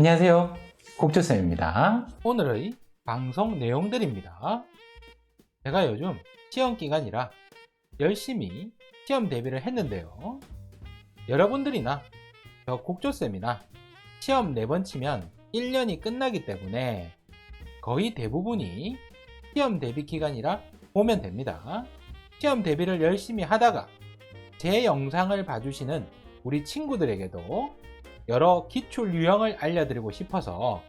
안녕하세요. 국주쌤입니다. 오늘의 방송 내용들입니다. 제가 요즘 시험 기간이라 열심히 시험 대비를 했는데요. 여러분들이나 저 국조쌤이나 시험 4번 치면 1년이 끝나기 때문에 거의 대부분이 시험 대비 기간이라 보면 됩니다. 시험 대비를 열심히 하다가 제 영상을 봐주시는 우리 친구들에게도 여러 기출 유형을 알려드리고 싶어서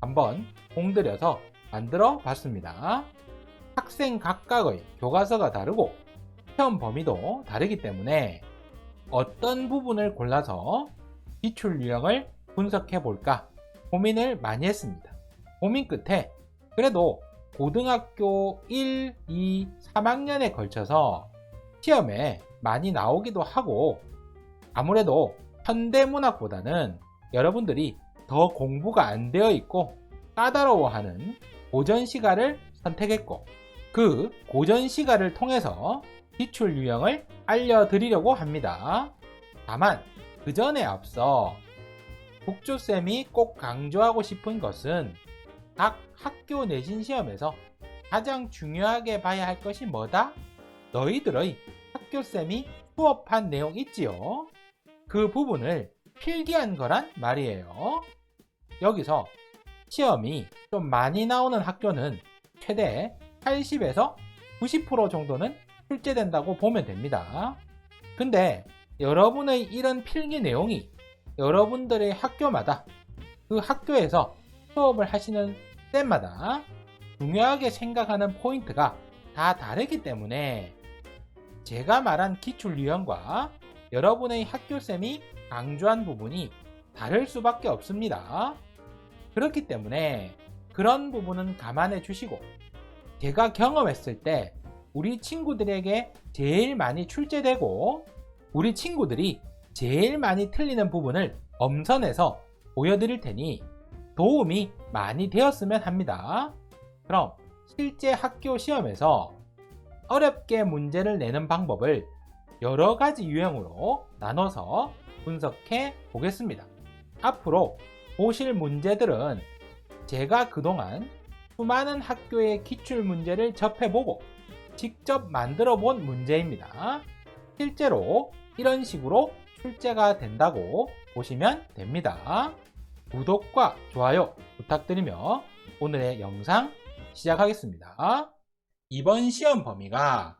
한번 공들여서 만들어 봤습니다. 학생 각각의 교과서가 다르고 시험 범위도 다르기 때문에 어떤 부분을 골라서 기출 유형을 분석해 볼까 고민을 많이 했습니다. 고민 끝에 그래도 고등학교 1, 2, 3학년에 걸쳐서 시험에 많이 나오기도 하고 아무래도 현대문학보다는 여러분들이 더 공부가 안 되어 있고 까다로워하는 고전 시가를 선택했고 그 고전 시가를 통해서 기출 유형을 알려드리려고 합니다. 다만 그 전에 앞서 국조쌤이 꼭 강조하고 싶은 것은 각 학교 내신 시험에서 가장 중요하게 봐야 할 것이 뭐다? 너희들의 학교쌤이 수업한 내용 있지요? 그 부분을 필기한 거란 말이에요. 여기서 시험이 좀 많이 나오는 학교는 최대 80에서 90% 정도는 출제된다고 보면 됩니다. 근데 여러분의 이런 필기 내용이 여러분들의 학교마다 그 학교에서 수업을 하시는 쌤마다 중요하게 생각하는 포인트가 다 다르기 때문에 제가 말한 기출 유형과 여러분의 학교쌤이 강조한 부분이 다를 수밖에 없습니다. 그렇기 때문에 그런 부분은 감안해 주시고 제가 경험했을 때 우리 친구들에게 제일 많이 출제되고 우리 친구들이 제일 많이 틀리는 부분을 엄선해서 보여드릴 테니 도움이 많이 되었으면 합니다. 그럼 실제 학교 시험에서 어렵게 문제를 내는 방법을 여러 가지 유형으로 나눠서 분석해 보겠습니다. 앞으로 보실 문제들은 제가 그동안 수많은 학교의 기출 문제를 접해보고 직접 만들어 본 문제입니다. 실제로 이런 식으로 출제가 된다고 보시면 됩니다. 구독과 좋아요 부탁드리며 오늘의 영상 시작하겠습니다. 이번 시험 범위가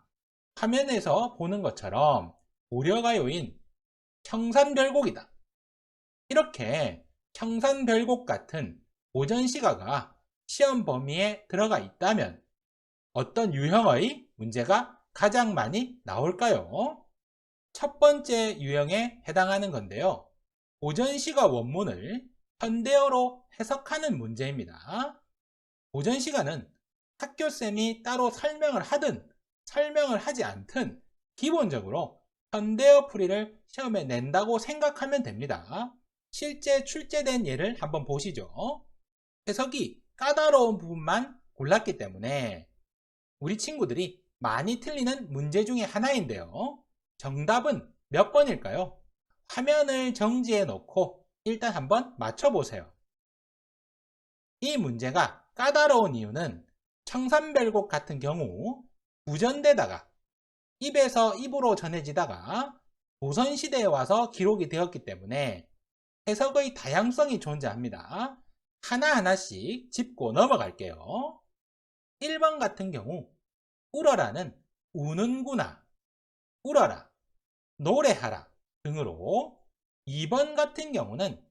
화면에서 보는 것처럼 고려가요인 청산별곡이다. 이렇게 청산별곡 같은 고전 시가가 시험 범위에 들어가 있다면 어떤 유형의 문제가 가장 많이 나올까요? 첫 번째 유형에 해당하는 건데요. 고전 시가 원문을 현대어로 해석하는 문제입니다. 고전 시가는 학교쌤이 따로 설명을 하든 설명을 하지 않든 기본적으로 현대어 풀이를 시험에 낸다고 생각하면 됩니다. 실제 출제된 예를 한번 보시죠. 해석이 까다로운 부분만 골랐기 때문에 우리 친구들이 많이 틀리는 문제 중에 하나인데요. 정답은 몇 번일까요? 화면을 정지해 놓고 일단 한번 맞춰보세요. 이 문제가 까다로운 이유는 청산별곡 같은 경우 구전되다가 입에서 입으로 전해지다가 조선시대에 와서 기록이 되었기 때문에 해석의 다양성이 존재합니다. 하나하나씩 짚고 넘어갈게요. 1번 같은 경우 울어라는 우는구나, 울어라, 노래하라 등으로 2번 같은 경우는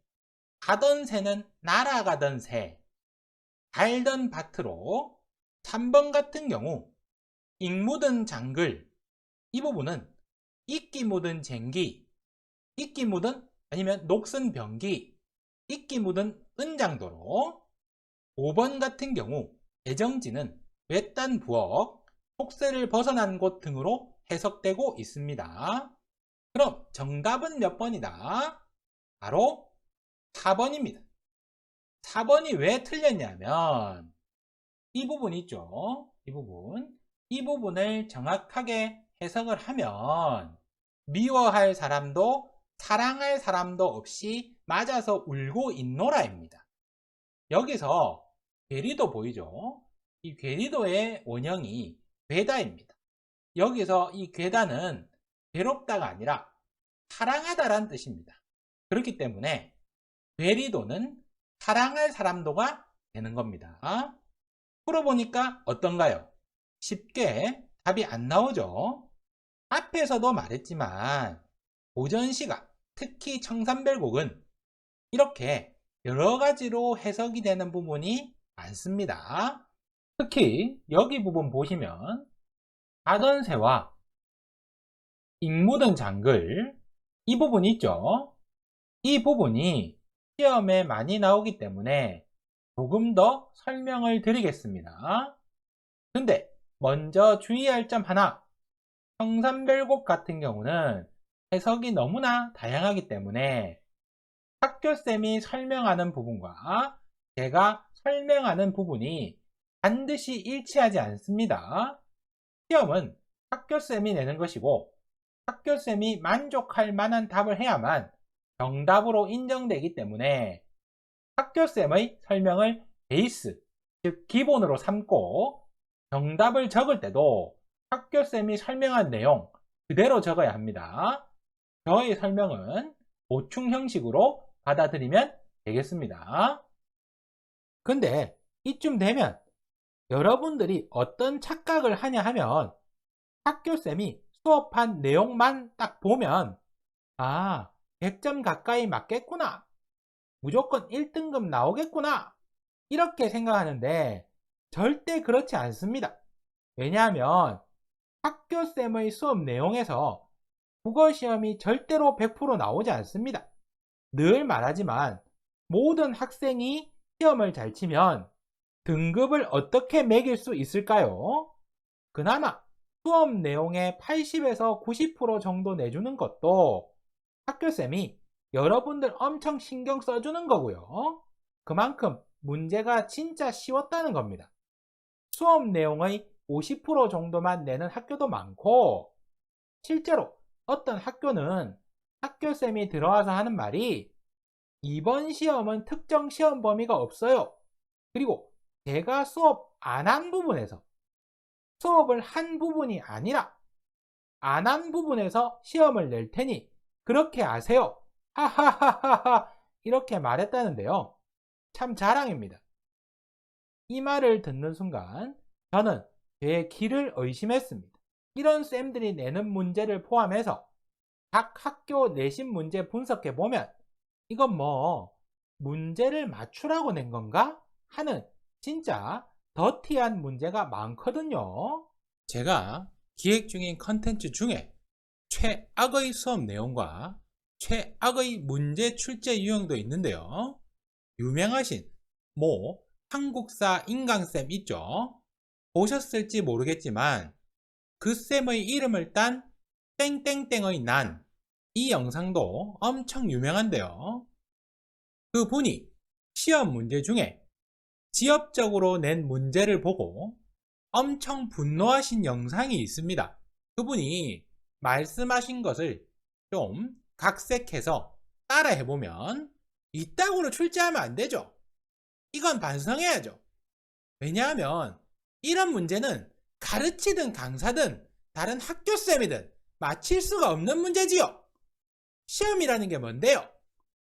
가던 새는 날아가던 새, 달던 밭으로 3번 같은 경우 익 묻은 장글 이 부분은 이끼 묻은 쟁기 이끼 묻은 아니면 녹슨 병기 이끼 묻은 은장도로 5번 같은 경우 애정지는 외딴 부엌 속세를 벗어난 곳 등으로 해석되고 있습니다. 그럼 정답은 몇 번이다? 바로 4번입니다. 4번이 왜 틀렸냐면 이 부분 있죠. 이 부분. 이 부분을 정확하게 해석을 하면 미워할 사람도 사랑할 사람도 없이 맞아서 울고 있노라입니다. 여기서 괴리도 보이죠? 이 괴리도의 원형이 괴다입니다. 여기서 이 괴다는 괴롭다가 아니라 사랑하다라는 뜻입니다. 그렇기 때문에 괴리도는 사랑할 사람도가 되는 겁니다. 풀어보니까 어떤가요? 쉽게 답이 안 나오죠? 앞에서도 말했지만 고전시가 특히 청산별곡은 이렇게 여러 가지로 해석이 되는 부분이 많습니다. 특히 여기 부분 보시면 가던 새와 잉묻은 장글 이 부분 있죠? 이 부분이 시험에 많이 나오기 때문에 조금 더 설명을 드리겠습니다. 근데 먼저 주의할 점 하나 청산별곡 같은 경우는 해석이 너무나 다양하기 때문에 학교쌤이 설명하는 부분과 제가 설명하는 부분이 반드시 일치하지 않습니다. 시험은 학교쌤이 내는 것이고 학교쌤이 만족할 만한 답을 해야만 정답으로 인정되기 때문에 학교쌤의 설명을 베이스, 즉 기본으로 삼고 정답을 적을 때도 학교쌤이 설명한 내용 그대로 적어야 합니다. 저의 설명은 보충 형식으로 받아들이면 되겠습니다. 근데 이쯤 되면 여러분들이 어떤 착각을 하냐 하면 학교쌤이 수업한 내용만 딱 보면 아 100점 가까이 맞겠구나 무조건 1등급 나오겠구나 이렇게 생각하는데 절대 그렇지 않습니다. 왜냐하면 학교쌤의 수업 내용에서 국어 시험이 절대로 100% 나오지 않습니다. 늘 말하지만 모든 학생이 시험을 잘 치면 등급을 어떻게 매길 수 있을까요? 그나마 수업 내용의 80에서 90% 정도 내주는 것도 학교쌤이 여러분들 엄청 신경 써주는 거고요. 그만큼 문제가 진짜 쉬웠다는 겁니다. 수업 내용의 50% 정도만 내는 학교도 많고 실제로 어떤 학교는 학교쌤이 들어와서 하는 말이 이번 시험은 특정 시험 범위가 없어요. 그리고 제가 수업 안 한 부분에서 수업을 한 부분이 아니라 안 한 부분에서 시험을 낼 테니 그렇게 아세요. 하하하하하 이렇게 말했다는데요. 참 자랑입니다. 이 말을 듣는 순간 저는 제 길을 의심했습니다. 이런 쌤들이 내는 문제를 포함해서 각 학교 내신 문제 분석해 보면 이건 뭐 문제를 맞추라고 낸 건가 하는 진짜 더티한 문제가 많거든요. 제가 기획 중인 컨텐츠 중에 최악의 수업 내용과 최악의 문제 출제 유형도 있는데요. 유명하신 모 한국사 인강쌤 있죠? 보셨을지 모르겠지만 그 쌤의 이름을 딴 땡땡땡의 난 이 영상도 엄청 유명한데요. 그 분이 시험 문제 중에 지엽적으로 낸 문제를 보고 엄청 분노하신 영상이 있습니다. 그분이 말씀하신 것을 좀 각색해서 따라 해보면 이따구로 출제하면 안 되죠. 이건 반성해야죠. 왜냐하면 이런 문제는 가르치든 강사든 다른 학교쌤이든 맞힐 수가 없는 문제지요. 시험이라는 게 뭔데요?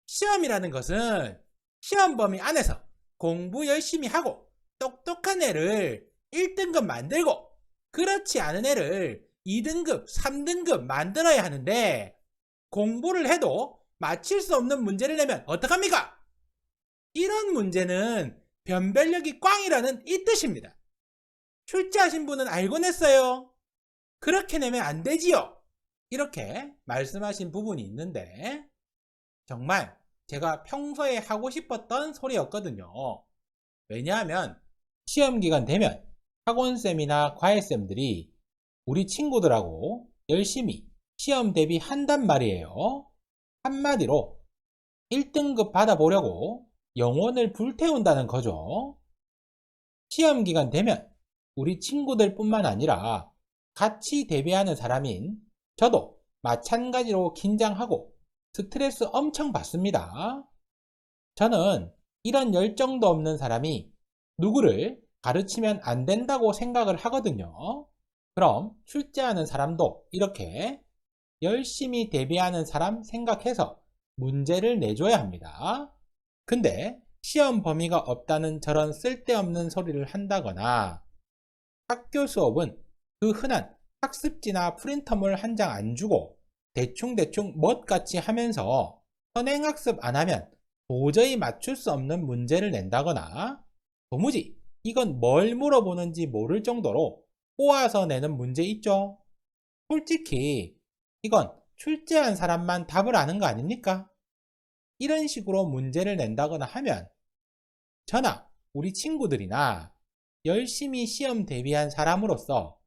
시험이라는 것은 시험 범위 안에서 공부 열심히 하고 똑똑한 애를 1등급 만들고 그렇지 않은 애를 2등급, 3등급 만들어야 하는데 공부를 해도 맞힐 수 없는 문제를 내면 어떡합니까? 이런 문제는 변별력이 꽝이라는 이 뜻입니다. 출제하신 분은 알고 냈어요. 그렇게 내면 안 되지요. 이렇게 말씀하신 부분이 있는데 정말 제가 평소에 하고 싶었던 소리였거든요. 왜냐하면 시험 기간 되면 학원쌤이나 과외쌤들이 우리 친구들하고 열심히 시험 대비한단 말이에요. 한마디로 1등급 받아보려고 영혼을 불태운다는 거죠. 시험 기간 되면 우리 친구들 뿐만 아니라 같이 대비하는 사람인 저도 마찬가지로 긴장하고 스트레스 엄청 받습니다. 저는 이런 열정도 없는 사람이 누구를 가르치면 안 된다고 생각을 하거든요. 그럼 출제하는 사람도 이렇게 열심히 대비하는 사람 생각해서 문제를 내줘야 합니다. 근데 시험 범위가 없다는 저런 쓸데없는 소리를 한다거나 학교 수업은 그 흔한 학습지나 프린터물 한 장 안 주고 대충대충 멋같이 하면서 선행학습 안 하면 도저히 맞출 수 없는 문제를 낸다거나 도무지 이건 뭘 물어보는지 모를 정도로 꼬아서 내는 문제 있죠? 솔직히 이건 출제한 사람만 답을 아는 거 아닙니까? 이런 식으로 문제를 낸다거나 하면 저나 우리 친구들이나 열심히 시험 대비한 사람으로서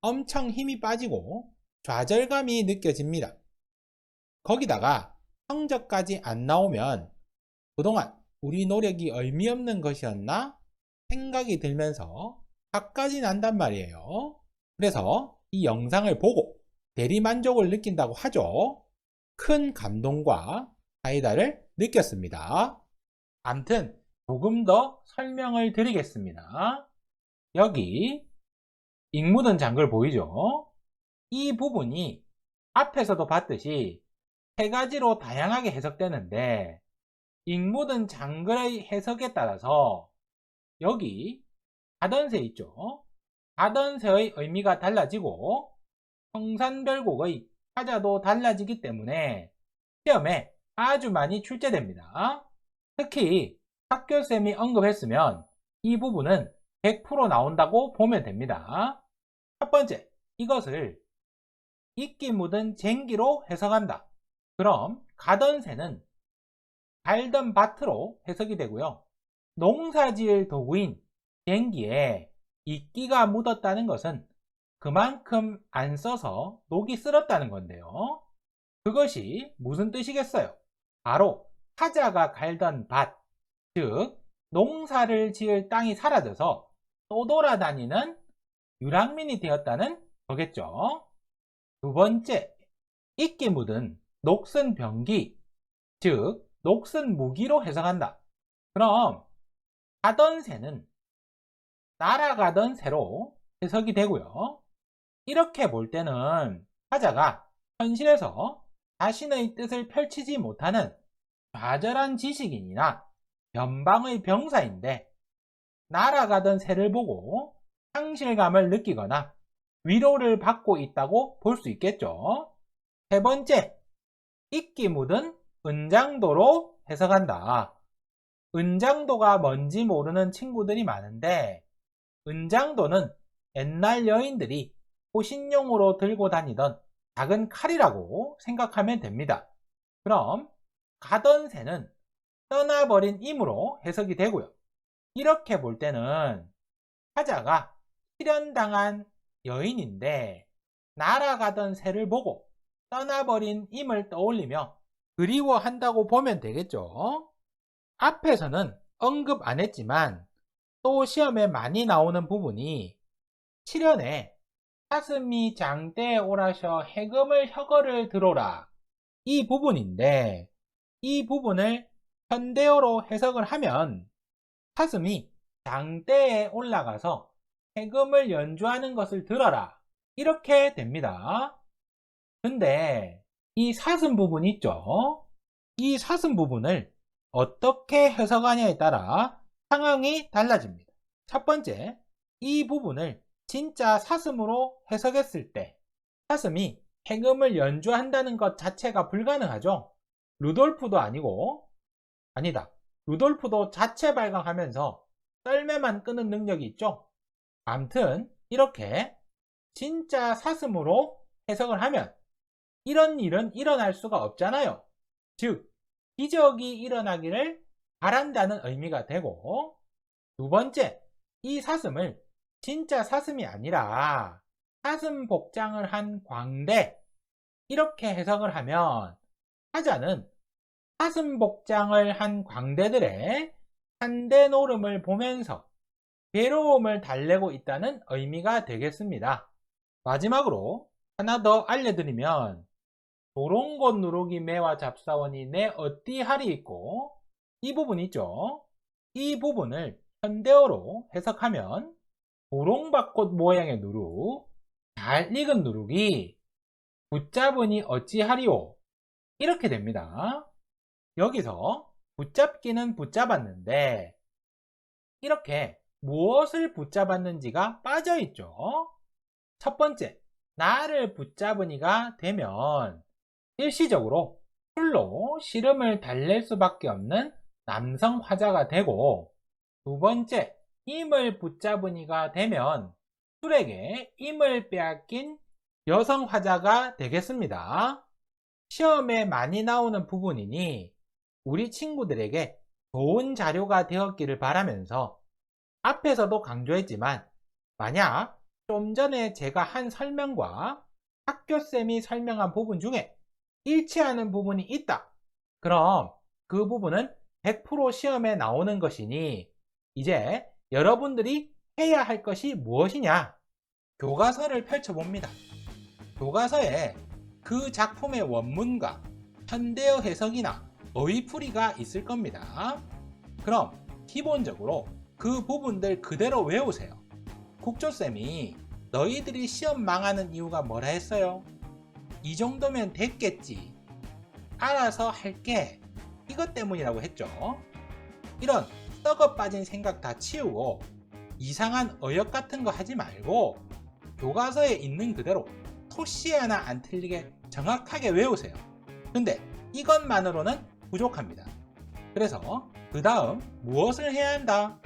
엄청 힘이 빠지고 좌절감이 느껴집니다. 거기다가 성적까지 안 나오면 그동안 우리 노력이 의미 없는 것이었나 생각이 들면서 화까지 난단 말이에요. 그래서 이 영상을 보고 대리만족을 느낀다고 하죠. 큰 감동과 사이다를 느꼈습니다. 암튼 조금 더 설명을 드리겠습니다. 여기 잉묻은 장글 보이죠? 이 부분이 앞에서도 봤듯이 세 가지로 다양하게 해석되는데 잉묻은 장글의 해석에 따라서 여기 가던세 있죠? 가던세의 의미가 달라지고 성산별곡의 하자도 달라지기 때문에 시험에 아주 많이 출제됩니다. 특히 학교쌤이 언급했으면 이 부분은 100% 나온다고 보면 됩니다. 첫 번째, 이것을 이끼 묻은 쟁기로 해석한다. 그럼 가던 새는 갈던 밭으로 해석이 되고요. 농사지을 도구인 쟁기에 이끼가 묻었다는 것은 그만큼 안 써서 녹이 쓸었다는 건데요. 그것이 무슨 뜻이겠어요? 바로 타자가 갈던 밭, 즉 농사를 지을 땅이 사라져서 떠돌아다니는 유랑민이 되었다는 거겠죠. 두 번째, 이끼 묻은 녹슨 병기, 즉 녹슨 무기로 해석한다. 그럼 가던 새는 날아가던 새로 해석이 되고요. 이렇게 볼 때는 화자가 현실에서 자신의 뜻을 펼치지 못하는 좌절한 지식인이나 변방의 병사인데 날아가던 새를 보고 상실감을 느끼거나 위로를 받고 있다고 볼 수 있겠죠. 세 번째, 이끼 묻은 은장도로 해석한다. 은장도가 뭔지 모르는 친구들이 많은데 은장도는 옛날 여인들이 호신용으로 들고 다니던 작은 칼이라고 생각하면 됩니다. 그럼 가던 새는 떠나버린 임으로 해석이 되고요. 이렇게 볼 때는 화자가 실현당한 여인인데 날아가던 새를 보고 떠나버린 임을 떠올리며 그리워한다고 보면 되겠죠. 앞에서는 언급 안 했지만 또 시험에 많이 나오는 부분이 7연에 사슴이 장대에 오라셔 해금을 혀거를 들어라 이 부분인데 이 부분을 현대어로 해석을 하면 사슴이 장대에 올라가서 해금을 연주하는 것을 들어라 이렇게 됩니다. 근데 이 사슴 부분 있죠? 이 사슴 부분을 어떻게 해석하냐에 따라 상황이 달라집니다. 첫 번째, 이 부분을 진짜 사슴으로 해석했을 때 사슴이 해금을 연주한다는 것 자체가 불가능하죠. 루돌프도 아니고 아니다. 루돌프도 자체 발광하면서 썰매만 끄는 능력이 있죠. 암튼 이렇게 진짜 사슴으로 해석을 하면 이런 일은 일어날 수가 없잖아요. 즉 기적이 일어나기를 바란다는 의미가 되고 두 번째 이 사슴을 진짜 사슴이 아니라 사슴 복장을 한 광대 이렇게 해석을 하면 하자는 사슴 복장을 한 광대들의 한대 노름을 보면서 괴로움을 달래고 있다는 의미가 되겠습니다. 마지막으로 하나 더 알려드리면 도롱곳 누룩이 매와 잡사원이 내 어띠할이 있고 이 부분 있죠? 이 부분을 현대어로 해석하면 도롱박꽃 모양의 누룩, 잘 익은 누룩이 붙잡으니 어찌하리오 이렇게 됩니다. 여기서 붙잡기는 붙잡았는데 이렇게 무엇을 붙잡았는지가 빠져 있죠. 첫 번째, 나를 붙잡으니가 되면 일시적으로 술로 시름을 달랠 수밖에 없는 남성 화자가 되고 두 번째, 힘을 붙잡으니가 되면 술에게 힘을 빼앗긴 여성 화자가 되겠습니다. 시험에 많이 나오는 부분이니 우리 친구들에게 좋은 자료가 되었기를 바라면서 앞에서도 강조했지만 만약 좀 전에 제가 한 설명과 학교쌤이 설명한 부분 중에 일치하는 부분이 있다. 그럼 그 부분은 100% 시험에 나오는 것이니 이제 여러분들이 해야 할 것이 무엇이냐? 교과서를 펼쳐봅니다. 교과서에 그 작품의 원문과 현대어 해석이나 어휘풀이가 있을 겁니다. 그럼 기본적으로 그 부분들 그대로 외우세요. 국조쌤이 너희들이 시험 망하는 이유가 뭐라 했어요? 이 정도면 됐겠지. 알아서 할게. 이것 때문이라고 했죠. 이런 썩어 빠진 생각 다 치우고 이상한 어역 같은 거 하지 말고 교과서에 있는 그대로 토시 하나 안 틀리게 정확하게 외우세요. 근데 이것만으로는 부족합니다. 그래서 그 다음 무엇을 해야 한다?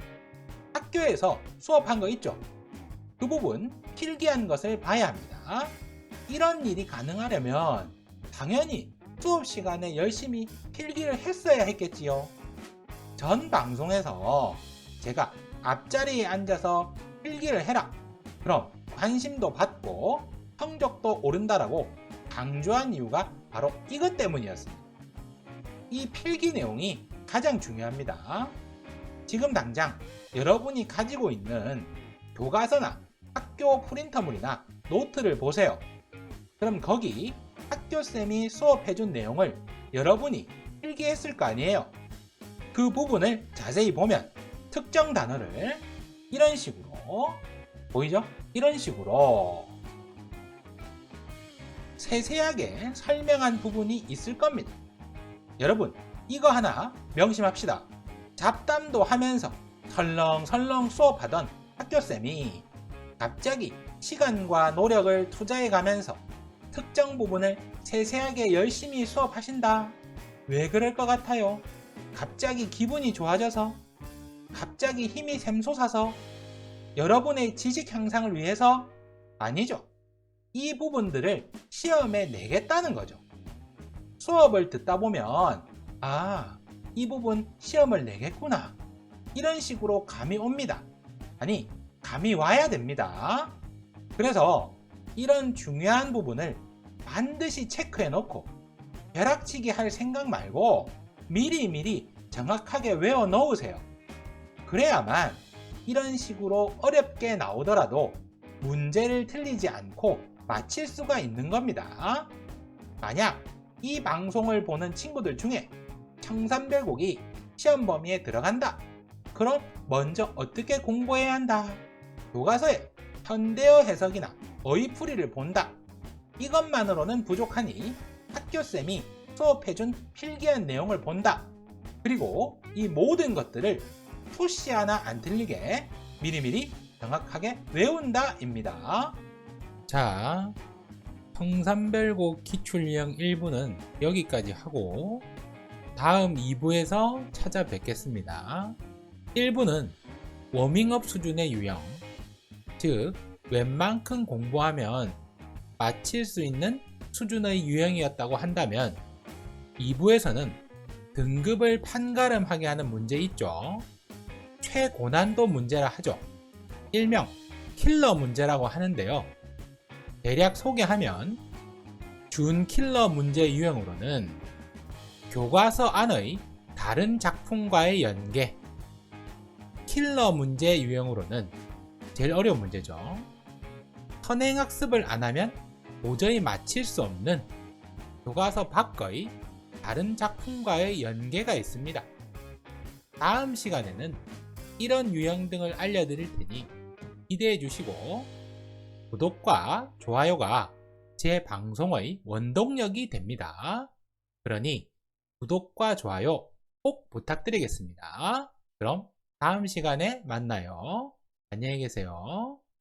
학교에서 수업한 거 있죠? 그 부분 필기한 것을 봐야 합니다. 이런 일이 가능하려면 당연히 수업 시간에 열심히 필기를 했어야 했겠지요. 전 방송에서 제가 앞자리에 앉아서 필기를 해라. 그럼 관심도 받고 성적도 오른다라고 강조한 이유가 바로 이것 때문이었습니다. 이 필기 내용이 가장 중요합니다. 지금 당장 여러분이 가지고 있는 교과서나 학교 프린터물이나 노트를 보세요. 그럼 거기 학교쌤이 수업해준 내용을 여러분이 필기했을 거 아니에요. 그 부분을 자세히 보면 특정 단어를 이런 식으로 보이죠? 이런 식으로 세세하게 설명한 부분이 있을 겁니다. 여러분, 이거 하나 명심합시다. 잡담도 하면서 설렁설렁 수업하던 학교쌤이 갑자기 시간과 노력을 투자해 가면서 특정 부분을 세세하게 열심히 수업하신다. 왜 그럴 것 같아요? 갑자기 기분이 좋아져서? 갑자기 힘이 샘솟아서? 여러분의 지식 향상을 위해서? 아니죠. 이 부분들을 시험에 내겠다는 거죠. 수업을 듣다 보면, 아, 이 부분 시험을 내겠구나. 이런 식으로 감이 옵니다. 아니, 감이 와야 됩니다. 그래서 이런 중요한 부분을 반드시 체크해 놓고 벼락치기 할 생각 말고 미리미리 정확하게 외워 놓으세요. 그래야만 이런 식으로 어렵게 나오더라도 문제를 틀리지 않고 맞힐 수가 있는 겁니다. 만약 이 방송을 보는 친구들 중에 청산별곡이 시험 범위에 들어간다. 그럼 먼저 어떻게 공부해야 한다? 교과서에 현대어 해석이나 어휘풀이를 본다. 이것만으로는 부족하니 학교쌤이 수업해준 필기한 내용을 본다. 그리고 이 모든 것들을 토시 하나 안 틀리게 미리미리 정확하게 외운다입니다. 자, 성산별곡 기출유형 1부는 여기까지 하고 다음 2부에서 찾아뵙겠습니다. 1부는 워밍업 수준의 유형, 즉 웬만큼 공부하면 마칠 수 있는 수준의 유형이었다고 한다면 2부에서는 등급을 판가름하게 하는 문제 있죠. 최고난도 문제라 하죠. 일명 킬러 문제라고 하는데요. 대략 소개하면 준 킬러 문제 유형으로는 교과서 안의 다른 작품과의 연계 킬러 문제 유형으로는 제일 어려운 문제죠. 선행학습을 안 하면 도저히 마칠 수 없는 교과서 밖의 다른 작품과의 연계가 있습니다. 다음 시간에는 이런 유형 등을 알려드릴 테니 기대해 주시고 구독과 좋아요가 제 방송의 원동력이 됩니다. 그러니 구독과 좋아요 꼭 부탁드리겠습니다. 그럼 다음 시간에 만나요. 안녕히 계세요.